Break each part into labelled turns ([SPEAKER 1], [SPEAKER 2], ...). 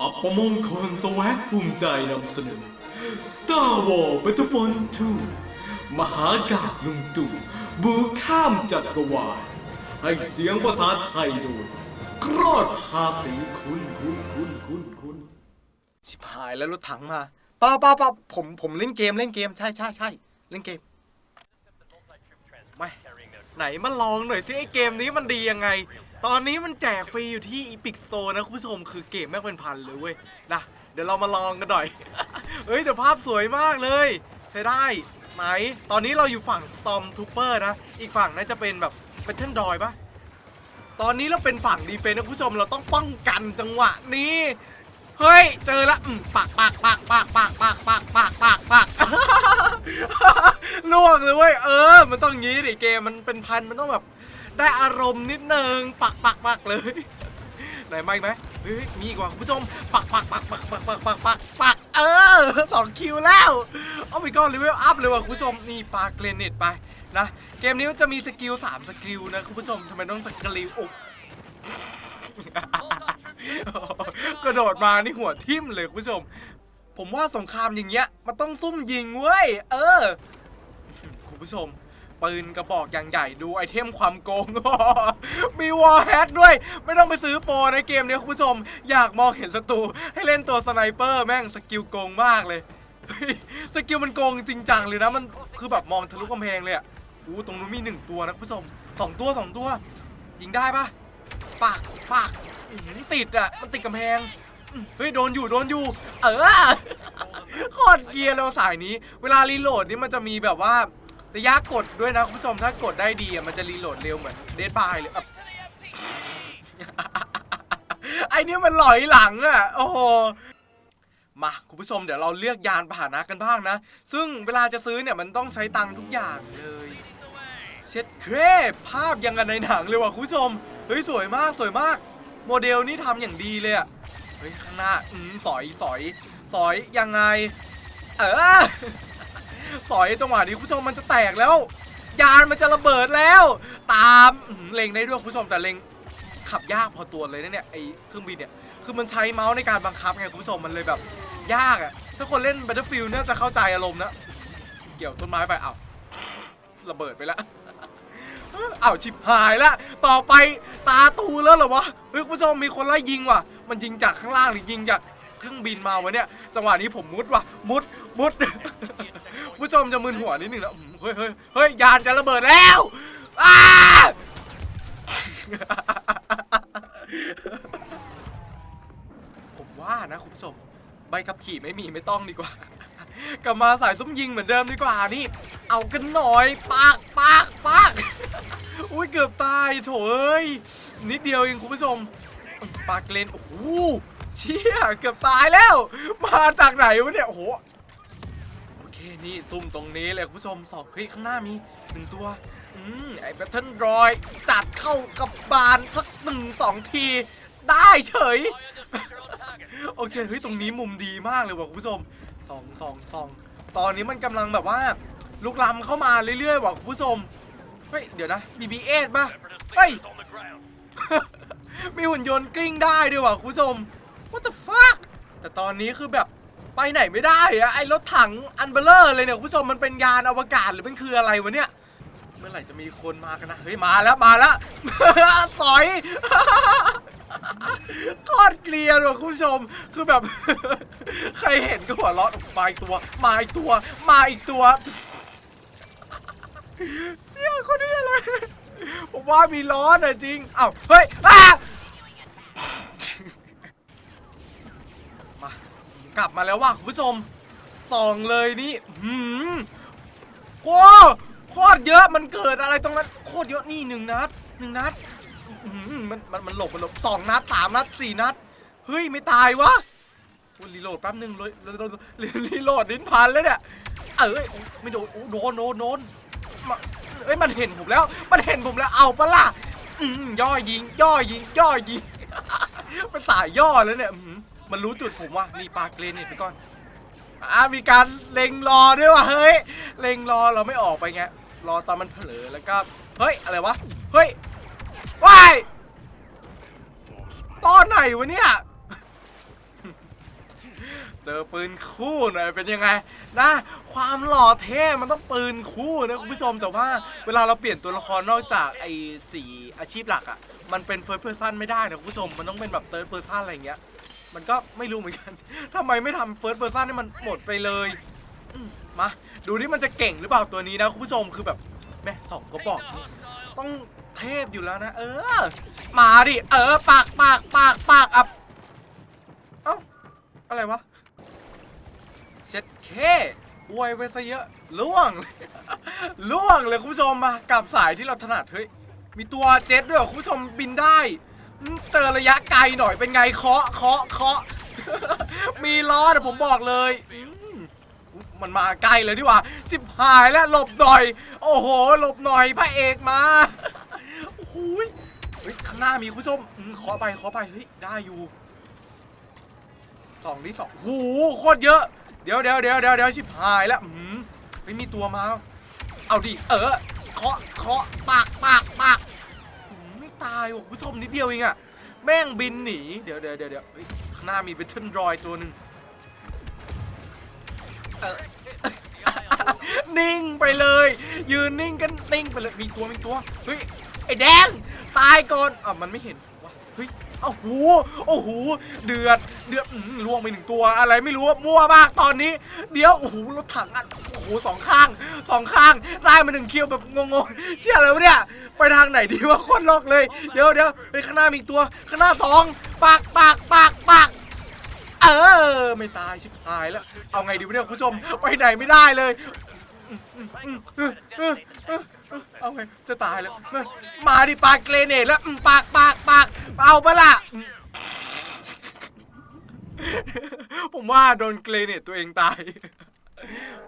[SPEAKER 1] อัปมงคลสวักภูมิใจนำเสนอ Star Wars Battlefront 2 มหากาบลุงตู่บูข้ามจักรวาลให้เสียงภาษาไทยโดยกรอดภาษีคุณคุณคุณคุณคุณ
[SPEAKER 2] ชิบหายแล้วรถถังมาเปล่าเปล่าเปล่าผมผมเล่นเกมเล่นเกมใช่ใช่ใช่เล่นเกมไม่ ไหนมาลองหน่อยสิไอเกมนี้มันดียังไง ตอนนี้มันแจกฟรีอยู่ที่ Epic Store นะคุณผู้ชมคือเกมแม่งเป็นพันเลยเว้ยนะเดี๋ยวเรามาลองกันหน่อย เฮ้ยแต่ภาพสวยมากเลย ใช้ได้ไหนตอนนี้เราอยู่ฝั่ง Storm Trooper นะ อีกฝั่งน่าจะเป็นแบบเป็นเทนดอยปะตอนนี้เราเป็นฝั่งดีเฟนส์นะคุณผู้ชมเราต้องป้องกันจังหวะนี้ เฮ้ย เจอละอืมปากปากปากปากปากปากปากปากปากปากล่วงเลยเว้ย เออ มันต้องงี้ดิเกม มันเป็นพัน มันต้องแบบ ได้อารมณ์นิดนึงปักปักปักเลยไหนไม่ไหมเฮ้ย มีอีกว่าคุณผู้ชม ปักปักปักปักปักปักปักปักปักเออสองคิวแล้วเอาไปก่อนเลเวลอัพเลยว่ะคุณผู้ชม นี่ปาเกรเนตไปนะ เกมนี้จะมีสกิล3สกิลนะคุณผู้ชมทำไมต้องสกิลอก กระโดดมานี่หัวทิ่มเลยคุณผู้ชม ผมว่าสงครามอย่างเงี้ยมันต้องซุ่มยิงเว้ย เออ คุณผู้ชม ปืนกระบอกอย่างใหญ่ดูไอเทมความโกง มีวอลแฮกด้วย ไม่ต้องไปซื้อโปรในเกมเนี้ยคุณผู้ชม อยากมองเห็นศัตรูให้เล่นตัวสไนเปอร์แม่งสกิลโกงมากเลยเฮ้ยสกิลมันโกงจริงจังเลยนะมันคือแบบมองทะลุกำแพงเลยอะอู้ตรงนู้นมีหนึ่งตัวนะคุณผู้ชมสองตัวสองตัว ยิงได้ปะปากปาก อื้อหือติดอะมันติดกำแพงอื้อเฮ้ย โดนอยู่ โดนอยู่ เออ โคตรเกียร์เราสายนี้ เวลารีโหลดนี่มันจะมีแบบว่าระยะกดด้วยนะคุณผู้ชม ถ้ากดได้ดีอะมันจะรีโหลดเร็วเหมือนเดดบายเลยอะ ไอ้นี่มันหลอยหลังอะโอ้โห มาคุณผู้ชมเดี๋ยวเราเลือกยานพาหนะกันบ้างนะ ซึ่งเวลาจะซื้อเนี่ยมันต้องใช้ตังค์ทุกอย่างเลย เช็ดเครภาพยังกันในหนังเลยว่ะคุณผู้ชม เฮ้ย สวยมากสวยมาก โมเดลนี่ทำอย่างดีเลยอะเฮ้ยข้างหน้าอืมสอยสอย สอยยังไง เออสอยจังหวะนี้คุณผู้ชมมันจะแตกแล้ว ยานมันจะระเบิดแล้ว ตามเล็งได้ด้วยคุณผู้ชมแต่เล็งขับยากพอตัวเลยนะเนี่ยไอเครื่องบินเนี่ยคือมันใช้เมาส์ในการบังคับไงคุณผู้ชมมันเลยแบบยากอะถ้าคนเล่น Battlefield น่าจะเข้าใจอารมณ์นะ เกี่ยวต้นไม้ไปอ้าวระเบิดไปแล้ว อ้าวชิบหายละต่อไปตาตูแล้วเหรอวะเฮ้ยคุณผู้ชมมีคนไล่ยิงว่ะ มันยิงจากข้างล่างหรือยิงจากเครื่องบินมาวะเนี่ยจังหวะนี้ผมมุดว่ะมุดมุดคุณผู้ชมจะมึนหัวนิดนึงนะอืมเฮ้ยเฮ้ยเฮ้ยยานจะระเบิดแล้วอ้าผมว่านะคุณผู้ชมใบขับขี่ไม่มีไม่ต้องดีกว่ากลับมาสายซุ้มยิงเหมือนเดิมดีกว่านี่ เอากันหน่อยปากปากปาก อุ้ยเกือบตายโถเอ้ยนิดเดียวเองคุณผู้ชมปากเลนโอ้โหเชี่ยเกือบตายแล้ว มาจากไหนวะเนี่ยโอ้โหโอเคนี่ซุ่มตรงนี้เลยคุณผู้ชมสองเฮ้ยข้างหน้ามีหนึ่งตัวอืมไอ้แบทเทิลรอยจัดเข้ากับบานสักหนึ่งสองทีได้เฉย โอเคเฮ้ยตรงนี้มุมดีมากเลยว่ะคุณผู้ชมสองสองสองตอนนี้มันกำลังแบบว่าลุกล้ำเข้ามาเรื่อยๆว่ะคุณผู้ชม เฮ้ย เดี๋ยวนะ BB-8 ป่ะ เฮ้ย มีหุ่นยนต์กลิ้งได้ด้วยว่ะคุณผู้ชม What the fuck แต่ตอนนี้คือแบบไปไหนไม่ได้อะไอ้รถถังอันเบลเลอร์เลยเนี่ยคุณผู้ชมมันเป็นยานอวกาศหรือมันคืออะไรวะเนี่ย เมื่อไหร่จะมีคนมากันนะ เฮ้ย มาแล้วมาแล้วสอยทอดเกลียนว่ะคุณผู้ชม คือแบบ ใครเห็นก็หัวเราะมาอีกตัว มาอีกตัว มาอีกตัว เสียคนนี้อะไร ผมว่ามีล้อน่ะจริง เอ้า เฮ้ยอ้ามา กลับมาแล้วว่ะคุณผู้ชม ส่องเลยนี่หืมโอ้โคตรเยอะ มันเกิดอะไรตรงนั้น โคตรเยอะ นี่หนึ่งนัดหนึ่งนัดมันมันมันหลบมันหลบสองนัดสามนัดสี่นัด เฮ้ย ไม่ตายวะรีโหลดแป๊บนึงเลยรีโหลดลิ้นพันเลยเนี่ย เอ้ย ไม่โดนโดนโดนโดน มาเอ้ยมันเห็นผมแล้ว มันเห็นผมแล้วเอาปะล่ะอืมย่อยิง ย่อยิง ย่อยิง มันสายย่อแล้วเนี่ยอื้อหือมันรู้จุดผมว่ะนี่ปากเลนเนี่ไปก่อนอ่ามีการเล็งรอด้วยว่ะเฮ้ยเล็งรอเราไม่ออกไปไงรอตอนมันเผลอแล้วก็เฮ้ยอะไรวะเฮ้ยว้ายตอนไหนวะเนี่ย เจอปืนคู่หน่อยเป็นยังไงนะความหล่อเท่มันต้องปืนคู่นะคุณผู้ชมแต่ว่าเวลาเราเปลี่ยนตัวละครนอกจากไอ้สีอาชีพหลักอะ่ะมันเป็น first person ไม่ได้นะคุณผู้ชมมันต้องเป็นแบบ third person อะไรเงี้ยมันก็ไม่รู้เหมือนกันทำไมไม่ทำ first person ให้มันหมดไปเลยมาดูนี่มันจะเก่งหรือเปล่าตัวนี้นะคุณผู้ชมคือแบบแม่สองก็บอก ต้องเทพอยู่แล้วนะ เออ มาดิ เออ ปากปากปากปากอับเอ้า อะไรวะเช็ดเคอวยไปซะเยอะล่วงล่วงเลยคุณผู้ชมมากับสายที่เราถนัดเฮ้ยมีตัวเจ็ตด้วยคุณผู้ชมบินได้อืมเจอระยะไกลหน่อยเป็นไงเคาะเคาะเคาะมีล้อแต่ผมบอกเลยมันมาใกล้เลยดีกว่าจิบหายแล้วหลบหน่อย โอ้โหหลบหน่อยพระเอกมาโอ้โหยเฮ้ยข้างหน้ามีคุณผู้ชมอืมเคาะไปเคาะไปเฮ้ยได้อยู่ สองนี่สองโอ้โหโคตรเยอะ เดี๋ยวเดี๋ยวเดี๋ยวเดี๋ยวเดี๋ยวชิบหายแล้วอืมไม่มีตัวมา เอาดิ เออ เคาะ เคาะ ปาก ปาก ปากไม่ตายว่ะผู้ชมนิดเดียวเองอะแม่งบินหนี เดี๋ยวเดี๋ยวเดี๋ยวเดี๋ยวเฮ้ยข้างหน้ามีเบทเทิลรอยตัวหนึ่งเออนิ่งไปเลย ยืนนิ่งกันนิ่งไปเลย มีตัวมีตัว เฮ้ย ไอ้แดง ตายก่อนอะมันไม่เห็นวะเฮ้ย โอ้โห โอ้โห เดือด เดือดอืมล่วงไปหนึ่งตัว อะไรไม่รู้มั่วมากตอนนี้ เดี๋ยว โอ้โห รถถังอะ โอ้โหสองข้าง สองข้าง ได้มาหนึ่งคิวแบบงงๆ เชี่ยอะไรวะเนี่ย ไปทางไหนดีวะโคตรโลกเลย เดี๋ยวเดี๋ยวไปข้างหน้ามีอีกตัว ข้างหน้าสองปากปากปากปาก เออ ไม่ตายชิบหายแล้ว เอาไงดีวะเนี่ยคุณผู้ชม ไปไหนไม่ได้เลย อืมอืมอืมอืมอืมอืมอืม เอาไงจะตายแล้ว มาดิปากเกรเนตแล้วอืมปากปากปากเอาปะล่ะอืมผมว่าโดนเกรเนตตัวเองตาย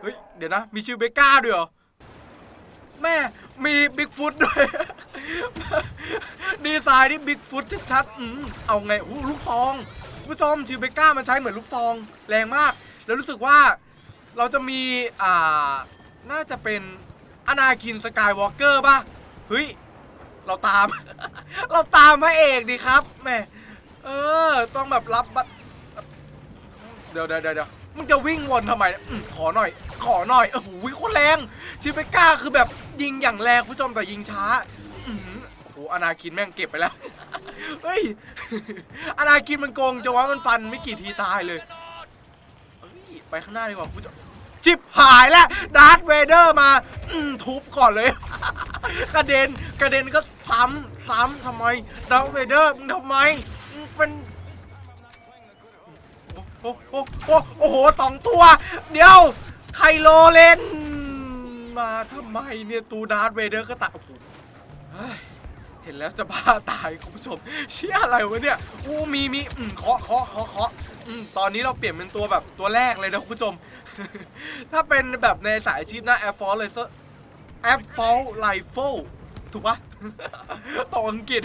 [SPEAKER 2] เฮ้ย เดี๋ยวนะ มีชื่อเบก้าด้วยเหรอ แม่มีบิ๊กฟุตด้วย ดีไซน์ที่บิ๊กฟุตชัดๆอืมเอาไงอู้ลูกซองคุณผู้ชมชิวเบก้ามันใช้เหมือนลูกซองแรงมาก แล้วรู้สึกว่าเราจะมี อ่า น่าจะเป็น อนาคินสกายวอล์กเกอร์ป่ะเฮ้ยเราตาม เราตามพระเอกดีครับแม่เออ ต้องแบบรับบัตเดี๋ยวเดี๋ยวเดี๋ยวเดี๋ยวมึงจะวิ่งวนทำไมอขอหน่อย ขอหน่อยโอ้โหโคตรแรงชิเปก้าคือแบบยิงอย่างแรงผู้ชมแต่ยิงช้าโอ้โหอนาคินแม่งเก็บไปแล้วเฮ้ยอนาคินมันโกงจังวะมันฟันไม่กี่ทีตายเลยไปข้างหน้าดีกว่าผู้ชม ชิบหายแล้วดาร์ธเวเดอร์มาทุบก่อนเลย กระเด็นกระเด็นก็ซ้ำซ้ำทำไมดาร์ธเวเดอร์มึงทำไมมึงเป็นโอ้โหโอ้โหสองตัว เดี๋ยวไคโลเลนมาทำไมเนี่ยตูดาร์ธเวเดอร์ก็ตายโอ้โหเห็นแล้วจะบ้าตายคุณผู้ชมเชี่ยอะไรวะเนี่ยอู้มีมีอืมเคาะเคาะเคาะเคาะตอนนี้เราเปลี่ยนเป็นตัวแบบตัวแรกเลยนะคุณผู้ชม ถ้าเป็นแบบในสายอาชีพนะ Air Force เลยเซอร์ Air Force Rifle ถูกปะต่ออังกฤษ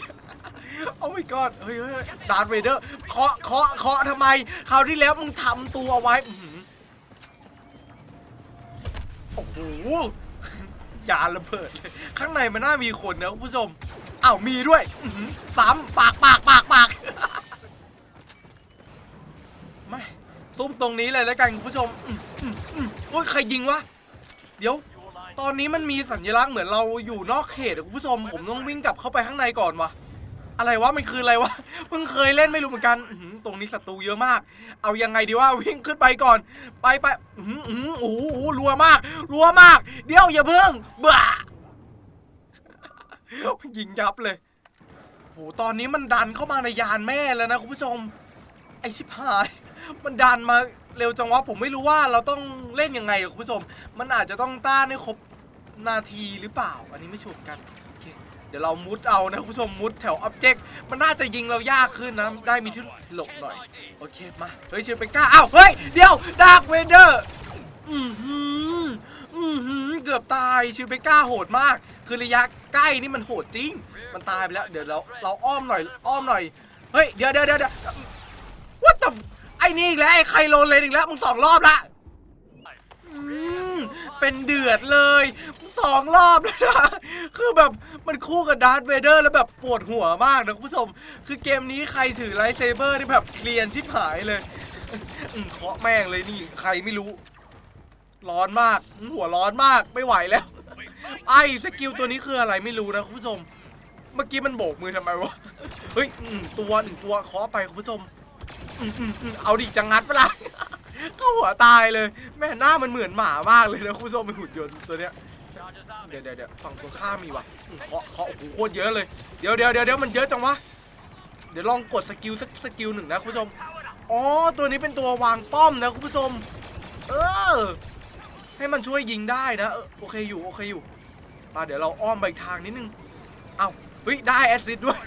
[SPEAKER 2] โอ้ my god เฮ้ยเฮ้ยดาร์ธเวเดอร์เคาะเคาะเคาะทำไม คราวที่แล้วมึงทำตัวไว้โอ้โหยาระเบิด ข้างในมันน่ามีคนนะคุณผู้ชมอ้าวมีด้วยซ้ำปากปากปากปากไม่ซุ่มตรงนี้เลยแล้วกันคุณผู้ชม โอ้ยใครยิงวะ เดี๋ยว ตอนนี้มันมีสัญลักษณ์เหมือนเราอยู่นอกเขตอะคุณผู้ชม ผมต้องวิ่งกลับเข้าไปข้างในก่อนวะอะไรวะมันคืออะไรวะ เพิ่งเคยเล่นไม่รู้เหมือนกันอื้อหือตรงนี้ศัตรูเยอะมาก เอายังไงดีว่าวิ่งขึ้นไปก่อน ไปไปอื้อหืออื้อหือโอ้โหโอ้โหรัวมาก รัวมาก เดี๋ยวอย่าเพิ่งบ้ายิงยับเลยโหตอนนี้มันดันเข้ามาในยานแม่แล้วนะคุณผู้ชม ไอชิบหาย มันดันมา เร็วจังวะผมไม่รู้ว่าเราต้องเล่นยังไงอะคุณผู้ชม มันอาจจะต้องต้านให้ครบนาทีหรือเปล่า อันนี้ไม่ชัวร์กันโอเคเดี๋ยวเรามุดเอานะคุณผู้ชมมุดแถวอ็อบเจกต์มันน่าจะยิงเรายากขึ้นนะได้มีที่หลบหน่อยโอเคมาเฮ้ยเชื่อเป็นกล้าอ้าวเฮ้ยเดี๋ยวดาร์กเวเดอร์อือหืออือหือเกือบตายชิวเปก้าโหดมาก คือระยะใกล้นี่มันโหดจริง มันตายไปแล้วเดี๋ยวเราเราอ้อมหน่อยอ้อมหน่อยเฮ้ยเดี๋ยวเดี๋ยวเดี๋ยวเดี๋ยว What the อ้นี่อีกแล้วไอ้ไคโลเลนอีกแล้วมึงสองรอบละอืมเป็นเดือดเลยสองรอบแล้วนะคือแบบมันคู่กับดาร์ธเวเดอร์แล้วแบบปวดหัวมากนะคุณผู้ชม คือเกมนี้ใครถือไลท์เซเบอร์นี่แบบเคลียนชิบหายเลยอืมเคาะแม่งเลยนี่ใครไม่รู้ ร้อนมากอืมหัวร้อนมากไม่ไหวแล้ว ไอ้สกิลตัวนี้คืออะไรไม่รู้นะคุณผู้ชม เมื่อกี้มันโบกมือทำไมวะ เฮ้ยตัวหนึ่งตัวเคาะไปคุณผู้ชม อืมอืมอืมเอาดิจะงัดเปะล่า เข้าหัวตายเลย แม่หน้ามันเหมือนหมามากเลยนะคุณผู้ชมเป็นหุ่นยนต์ตัวเนี้ย เดี๋ยวเดี๋ยวเดี๋ยวฝั่งตรงข้ามมีว่ะอืมเคาะเคาะโอ้โหโคตรเยอะเลย เดี๋ยวเดี๋ยวเดี๋ยวเดี๋ยวมันเยอะจังวะ เดี๋ยวลองกดสกิลสักสกิลหนึ่งนะคุณผู้ชม อ๋อ ตัวนี้เป็นตัววางป้อมนะคุณผู้ชม เออ ให้มันช่วยยิงได้นะเออโอเคอยู่โอเคอยู่มาเดี๋ยวเราอ้อมไปอีกทางนิดนึง เอ้าเฮ้ยได้แอสซิดด้วย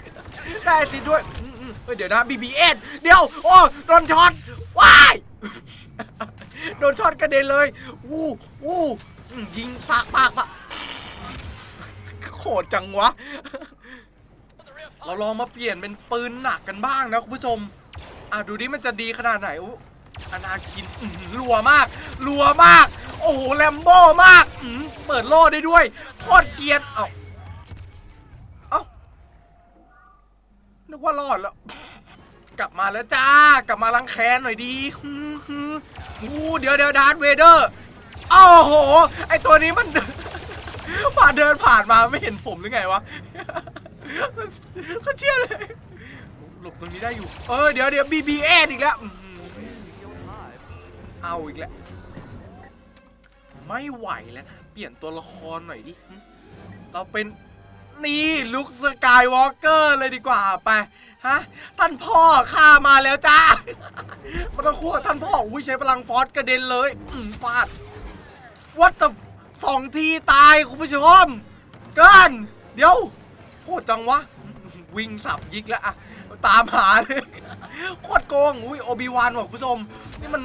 [SPEAKER 2] ได้แอสซิดด้วยอืม เฮ้ยเดี๋ยวนะ BBS เดี๋ยว โอ้ โดนช็อต ว้าย โดนช็อตกระเด็นเลย วู้วู้อืมยิงปากปากปากโคตรจังวะ เราลองมาเปลี่ยนเป็นปืนหนักกันบ้างนะคุณผู้ชม อะดูดิมันจะดีขนาดไหนอู้อนาคินอื้อหือรัวมาก รัวมาก โอ้โหแลมโบ้มากอื้อหือเปิดโล่ได้ด้วย โคตรเกรียดเอ้า เอ้า นึกว่ารอดแล้ว กลับมาแล้วจ้ากลับมาล้างแคนหน่อยดีฮือฮืออู้เดี๋ยวเดี๋ยวดาร์ธเวเดอร์โอ้โห ไอตัวนี้มันผ่านเดินผ่านมาไม่เห็นผมหรือไงวะเขาเชื่อเลย หลบตรงนี้ได้อยู่ เออเดี๋ยวเดี๋ยว BBS อีกแล้วเอาอีกแล้ว ไม่ไหวแล้วนะ เปลี่ยนตัวละครหน่อยดิ เราเป็น นี่ลุคสกายวอล์กเกอร์เลยดีกว่าไปฮะท่านพ่อข้ามาแล้วจ้ามันต้องคู่กับท่านพ่ออุ้ยใช้พลังฟอสกระเด็นเลยอืมฟาดวัดแต่สองทีตายคุณผู้ชมเกินเดี๋ยวโคตรจังวะ วิ่งสับยิกแล้วอะตามหาเลยโคตรโกงอุ้ยโอบิวานว่ะคุณผู้ชม นี่มัน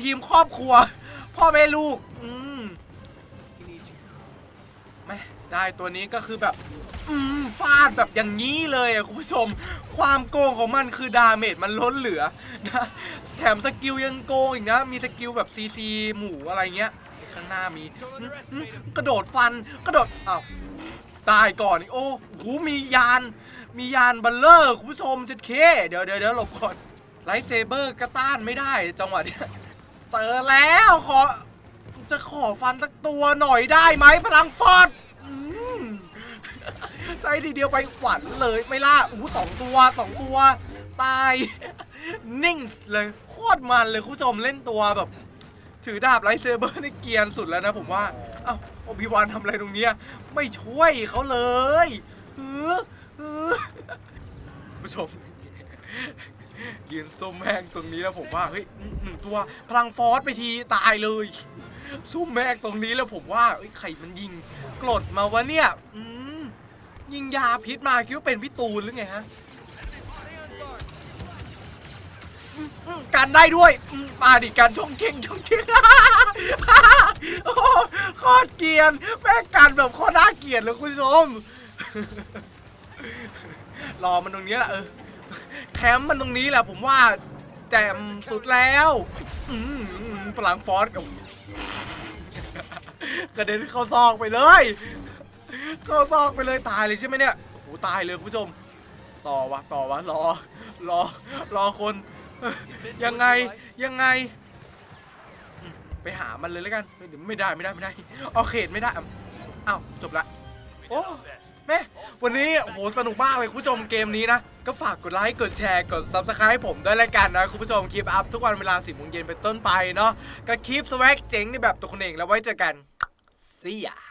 [SPEAKER 2] ทีมครอบครัว พ่อแม่ลูกอืม ได้ตัวนี้ก็คือแบบ อืมฟาดแบบอย่างนี้เลยอะคุณผู้ชม ความโกงของมันคือดาเมจมันล้นเหลือนะแถมสกิลยังโกงอีกนะ มีสกิลแบบซีซีหมูอะไรเงี้ย ข้างหน้ามีอืมกระโดดฟันกระโดดอ้าวตายก่อนอีกโอ้โหมียาน มียานบัลเลอร์คุณผู้ชมเจ็ดเค เดี๋ยวเดี๋ยวเดี๋ยวหลบก่อนไลท์เซเบอร์ก็ต้านไม่ได้จังหวะเนี้ยเจอแล้วขอจะขอฟันสักตัวหน่อยได้ไหมพลังฟอด ใช้ทีเดียวไปหวันเลยไม่ล่าอู้สองตัวสองตัว ตาย นิ่งเลยโคตรมันเลยคุณผู้ชมเล่นตัวแบบ ถือดาบไลท์เซเบอร์ในเกียร์สุดแล้วนะผมว่า เอ้าอบิวานทำอะไรตรงเนี้ยไม่ช่วยเขาเลยเออเออคุณผู้ชมยืนส้มแม่งตรงนี้แล้วผมว่าเฮ้ยหนึ่งตัวพลังฟอสไปทีตายเลยซุ่มแม่งตรงนี้แล้วผมว่าเอ้ยใครมันยิงกรดมาวะเนี่ยอืม ยิงยาพิษมาคิดว่าเป็นพี่ตูนหรือไงฮะกันได้ด้วยมาดิการช่องเข่งช่องเข่งโอ้โคตรเกียนแม่กันแบบโคตรน่าเกียดเลยคุณผู้ชมรอมันตรงนี้แหละเออแคมป์มันตรงนี้แหละผมว่าแจมสุดแล้วอืมอืมพลังฟอสกับกระเด็นเข้าซอกไปเลย เข้าซอกไปเลยตายเลยใช่ไหมเนี่ยโอ้โหตายเลยคุณผู้ชม ต่อวะต่อวะรอรอรอคนยังไงยังไง ไปหามันเลยแล้วกันเดี๋ยวไม่ได้ไม่ได้ไม่ได้เอาเขตไม่ได้อ้าวจบละโอ้แม่วันนี้โหสนุกมากเลยคุณผู้ชมเกมนี้นะ ก็ฝากกดไลค์กดแชร์กด subscribe ให้ผมด้วยแล้วกันนะคุณผู้ชมคลิปอัพทุกวันเวลาสิบโมงเย็นเป็นต้นไปเนาะก็คลิปสวักเจ๋งในแบบตัวคนเองแล้วไว้เจอกัน See ya